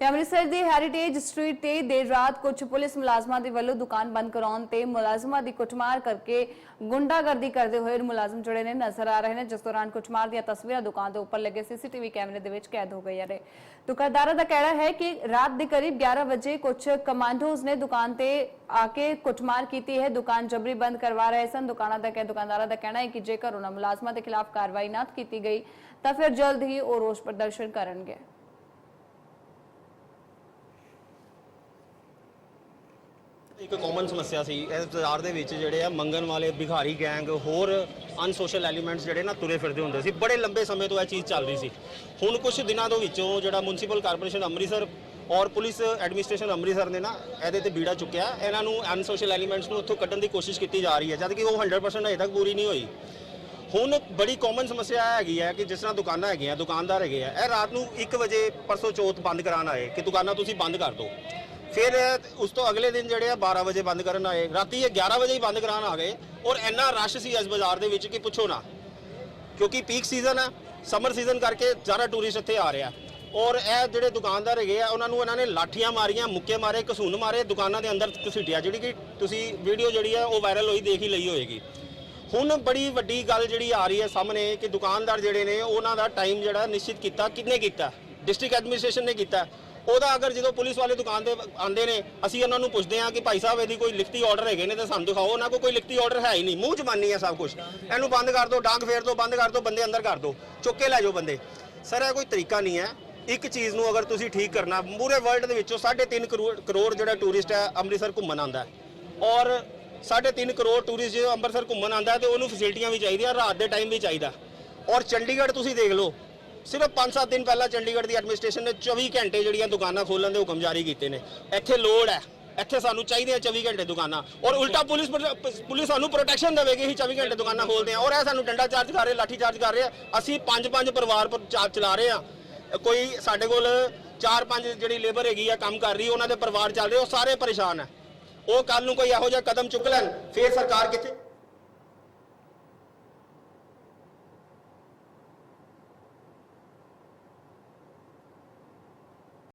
ਤੇ ਅੰਮ੍ਰਿਤਸਰ ਦੀ heritage street ਤੇ ਦੇਰ ਰਾਤ ਕੁਝ ਪੁਲਿਸ ਮੁਲਾਜ਼ਮਾਂ ਦੇ ਵੱਲੋਂ ਦੁਕਾਨ ਬੰਦ ਕਰਾਉਣ ਤੇ ਮੁਲਾਜ਼ਮਾਂ ਦੀ ਕੁੱਟਮਾਰ ਕਰਕੇ ਗੁੰਡਾਗਰਦੀ ਕਰਦੇ ਹੋਏ ਮੁਲਾਜ਼ਮ ਜਿਹੜੇ ਨੇ, ਨਜ਼ਰ ਆ ਰਹੇ ਨੇ। ਜਿਸ ਦੌਰਾਨ ਕੁੱਟਮਾਰ ਦੀਆਂ ਤਸਵੀਰਾਂ ਦੁਕਾਨ ਦੇ ਉੱਪਰ ਲੱਗੇ ਸੀਸੀਟੀਵੀ ਕੈਮਰੇ ਦੇ ਵਿੱਚ ਕੈਦ ਹੋ ਗਈਆਂ ਨੇ ਦੁਕਾਨਦਾਰਾਂ ਦਾ ਕਹਿਣਾ ਹੈ ਕਿ ਰਾਤ ਦੇ ਕਰੀਬ 11 ਵਜੇ ਕੁਝ ਕਮਾਂਡੋਜ਼ ਨੇ ਦੁਕਾਨ ਤੇ ਆ ਕੇ ਕੁੱਟਮਾਰ ਕੀਤੀ ਹੈ। ਦੁਕਾਨ ਜਬਰੀ ਬੰਦ ਕਰਵਾ ਰਹੇ ਸਨ। ਦੁਕਾਨਾਂ ਦਾ ਕਹਿ, ਦੁਕਾਨਦਾਰਾਂ ਦਾ ਕਹਿਣਾ ਹੈ ਕਿ ਜੇਕਰ ਉਹਨਾਂ ਮੁਲਾਜ਼ਮਾਂ ਦੇ ਖਿਲਾਫ ਕਾਰਵਾਈ ਨਾ ਕੀਤੀ ਗਈ, ਤਾਂ ਫਿਰ ਜਲਦ ਹੀ ਉਹ ਰੋਸ ਪ੍ਰਦਰਸ਼ਨ ਕਰਨਗੇ। ਇੱਕ ਕਾਮਨ ਸਮੱਸਿਆ ਸੀ। ਇਸ ਬਾਜ਼ਾਰ ਦੇ ਵਿੱਚ ਜਿਹੜੇ ਆ ਮੰਗਣ ਵਾਲੇ ਭਿਖਾਰੀ ਗੈਂਗ ਹੋਰ ਅਨਸੋਸ਼ਲ ਐਲੀਮੈਂਟਸ ਜਿਹੜੇ ਨਾ ਤੁਰੇ ਫਿਰਦੇ ਹੁੰਦੇ ਸੀ। ਬੜੇ ਲੰਬੇ ਸਮੇਂ ਤੋਂ ਇਹ ਚੀਜ਼ ਚੱਲ ਰਹੀ ਸੀ। ਹੁਣ ਕੁਝ ਦਿਨਾਂ ਦੇ ਵਿੱਚੋਂ ਜਿਹੜਾ ਮਿਊਨਿਸਪਲ ਕਾਰਪੋਰੇਸ਼ਨ ਅੰਮ੍ਰਿਤਸਰ ਔਰ ਪੁਲਿਸ ਐਡਮਿਨਿਸਟ੍ਰੇਸ਼ਨ ਅੰਮ੍ਰਿਤਸਰ ਨੇ ਨਾ ਇਹਦੇ ਤੇ ਬੀੜਾ ਚੁੱਕਿਆ। ਇਹਨਾਂ ਨੂੰ ਅਨਸੋਸ਼ਲ ਐਲੀਮੈਂਟਸ ਨੂੰ ਉੱਥੋਂ ਕੱਢਣ ਦੀ ਕੋਸ਼ਿਸ਼ ਕੀਤੀ ਜਾ ਰਹੀ ਹੈ। ਜਦ ਕਿ ਉਹ 100% ਅਜੇ ਤੱਕ ਪੂਰੀ ਨਹੀਂ ਹੋਈ। ਹੁਣ ਬੜੀ ਕਾਮਨ ਸਮੱਸਿਆ ਇਹ ਹੈਗੀ ਹੈ ਕਿ ਜਿਸ ਤਰ੍ਹਾਂ ਦੁਕਾਨਾਂ ਹੈਗੀਆਂ, ਦੁਕਾਨਦਾਰ ਹੈਗੇ ਆ, ਇਹ ਰਾਤ ਨੂੰ 1 ਵਜੇ ਪਰਸੋਂ ਚੌਥ ਬੰਦ ਕਰਾਉਣ ਆਏ ਕਿ ਦੁਕਾਨਾਂ ਤੁਸੀਂ ਬੰਦ ਕਰ ਦਿਓ। ਫਿਰ ਉਸ ਤੋਂ ਅਗਲੇ ਦਿਨ ਜਿਹੜੇ ਆ 12 ਵਜੇ ਬੰਦ ਕਰਨ ਆਏ। ਰਾਤੀ ਇਹ 11 ਵਜੇ ਹੀ ਬੰਦ ਕਰਾਉਣ ਆ ਗਏ ਔਰ ਇੰਨਾ ਰਸ਼ ਸੀ ਇਸ ਬਾਜ਼ਾਰ ਦੇ ਵਿੱਚ ਕਿ ਪੁੱਛੋ ਨਾ। ਕਿਉਂਕਿ ਪੀਕ ਸੀਜ਼ਨ ਹੈ ਸਮਰ ਸੀਜ਼ਨ ਕਰਕੇ ਜ਼ਿਆਦਾ ਟੂਰਿਸਟ ਇੱਥੇ ਆ ਰਿਹਾ ਔਰ ਇਹ ਜਿਹੜੇ ਦੁਕਾਨਦਾਰ ਹੈਗੇ ਆ, ਉਹਨਾਂ ਨੂੰ ਇਹਨਾਂ ਨੇ ਲਾਠੀਆਂ ਮਾਰੀਆਂ, ਮੁੱਕੇ ਮਾਰੇ ਕਸੂਨ ਮਾਰੇ, ਦੁਕਾਨਾਂ ਦੇ ਅੰਦਰ ਘਸੀਟਿਆ, ਜਿਹੜੀ ਕਿ ਤੁਸੀਂ ਵੀਡੀਓ ਜਿਹੜੀ ਆ ਉਹ ਵਾਇਰਲ ਹੋਈ, ਦੇਖ ਹੀ ਲਈ ਹੋਏਗੀ। ਹੁਣ ਬੜੀ ਵੱਡੀ ਗੱਲ ਜਿਹੜੀ ਆ ਰਹੀ ਹੈ ਸਾਹਮਣੇ ਕਿ ਦੁਕਾਨਦਾਰ ਜਿਹੜੇ ਨੇ, ਉਹਨਾਂ ਦਾ ਟਾਈਮ ਜਿਹੜਾ ਨਿਸ਼ਚਿਤ ਕੀਤਾ, ਕਿੰਨੇ ਕੀਤਾ? ਡਿਸਟ੍ਰਿਕਟ ਐਡਮਿਨਿਸਟ੍ਰੇਸ਼ਨ ਨੇ ਕੀਤਾ। ਉਹਦਾ ਅਗਰ ਜਦੋਂ ਪੁਲਿਸ ਵਾਲੇ ਦੁਕਾਨ ਤੇ ਆਉਂਦੇ ਨੇ, ਅਸੀਂ ਉਹਨਾਂ ਨੂੰ ਪੁੱਛਦੇ ਹਾਂ ਕਿ ਭਾਈ ਸਾਹਿਬ, ਇਹਦੀ ਕੋਈ ਲਿਖਤੀ ਆਰਡਰ ਹੈਗੇ ਨੇ ਤਾਂ ਸਾਨੂੰ ਦਿਖਾਓ। ਉਹਨਾਂ ਕੋਲ ਕੋਈ ਲਿਖਤੀ ਆਰਡਰ ਹੈ ਹੀ ਨਹੀਂ। ਮੂੰਹ ਜਮਾਨੀ ਹੈ ਸਭ ਕੁਝ ਇਹਨੂੰ ਬੰਦ ਕਰ ਦਿਓ, ਡਾਂਗ ਫੇਰ ਦਿਓ, ਬੰਦ ਕਰ ਦਿਓ, ਬੰਦੇ ਅੰਦਰ ਕਰ ਦਿਓ। ਚੁੱਕ ਕੇ ਲੈ ਜਾਓ ਬੰਦੇ। ਸਰ, ਇਹ ਕੋਈ ਤਰੀਕਾ ਨਹੀਂ ਹੈ। ਇੱਕ ਚੀਜ਼ ਨੂੰ ਅਗਰ ਤੁਸੀਂ ਠੀਕ ਕਰਨਾ, ਪੂਰੇ ਵਰਲਡ ਦੇ ਵਿੱਚੋਂ 3.5 ਕਰੋੜ ਕਰੋੜ ਜਿਹੜਾ ਟੂਰਿਸਟ ਹੈ, ਅੰਮ੍ਰਿਤਸਰ ਘੁੰਮਣ ਆਉਂਦਾ ਹੈ। ਔਰ 3.5 ਕਰੋੜ ਟੂਰਿਸਟ ਜਦੋਂ ਅੰਮ੍ਰਿਤਸਰ ਘੁੰਮਣ ਆਉਂਦਾ ਹੈ, ਤੇ ਉਹਨੂੰ ਫੈਸਿਲਿਟੀਆਂ ਵੀ ਚਾਹੀਦੀਆਂ, ਰਾਤ ਦੇ ਟਾਈਮ ਵੀ ਚਾਹੀਦਾ। ਔਰ ਚੰਡੀਗੜ੍ਹ ਤੁਸੀਂ ਦੇਖ ਲਓ ਸਿਰਫ 5-7 ਦਿਨ ਪਹਿਲਾਂ ਚੰਡੀਗੜ੍ਹ ਦੀ ਐਡਮਿਨਿਸਟ੍ਰੇਸ਼ਨ ਨੇ 24 ਘੰਟੇ ਜਿਹੜੀਆਂ ਦੁਕਾਨਾਂ ਖੋਲਣ ਦੇ ਹੁਕਮ ਜਾਰੀ ਕੀਤੇ ਨੇ। ਇੱਥੇ ਲੋੜ ਹੈ। ਇੱਥੇ ਸਾਨੂੰ ਚਾਹੀਦੀਆਂ 24 ਘੰਟੇ ਦੁਕਾਨਾਂ। ਔਰ ਉਲਟਾ ਪੁਲਿਸ ਪੁਲਿਸ ਸਾਨੂੰ ਪ੍ਰੋਟੈਕਸ਼ਨ ਦੇਵੇਗੀ ਹੀ 24 ਘੰਟੇ ਦੁਕਾਨਾਂ ਖੋਲਦੇ ਆ ਔਰ ਇਹ ਸਾਨੂੰ ਡੰਡਾ ਚਾਰਜ ਕਰ ਰਹੇ, ਲਾਠੀ ਚਾਰਜ ਕਰ ਰਹੇ ਅਸੀਂ ਪੰਜ ਪੰਜ ਪਰਿਵਾਰ ਪਰ ਚਾਰ ਚਲਾ ਰਹੇ ਆ ਕੋਈ ਸਾਡੇ ਕੋਲ ਚਾਰ ਪੰਜ ਜਿਹੜੀ ਲੇਬਰ ਹੈਗੀ ਆ, ਕੰਮ ਕਰ ਰਹੀ, ਉਹਨਾਂ ਦੇ ਪਰਿਵਾਰ ਚੱਲ ਰਹੇ, ਉਹ ਸਾਰੇ ਪਰੇਸ਼ਾਨ ਆ। ਉਹ ਕੱਲ ਨੂੰ ਕੋਈ ਇਹੋ ਜਿਹਾ ਕਦਮ ਚੁੱਕ ਲੈਣ, ਫੇਰ ਸਰਕਾਰ ਕਿੱਥੇ?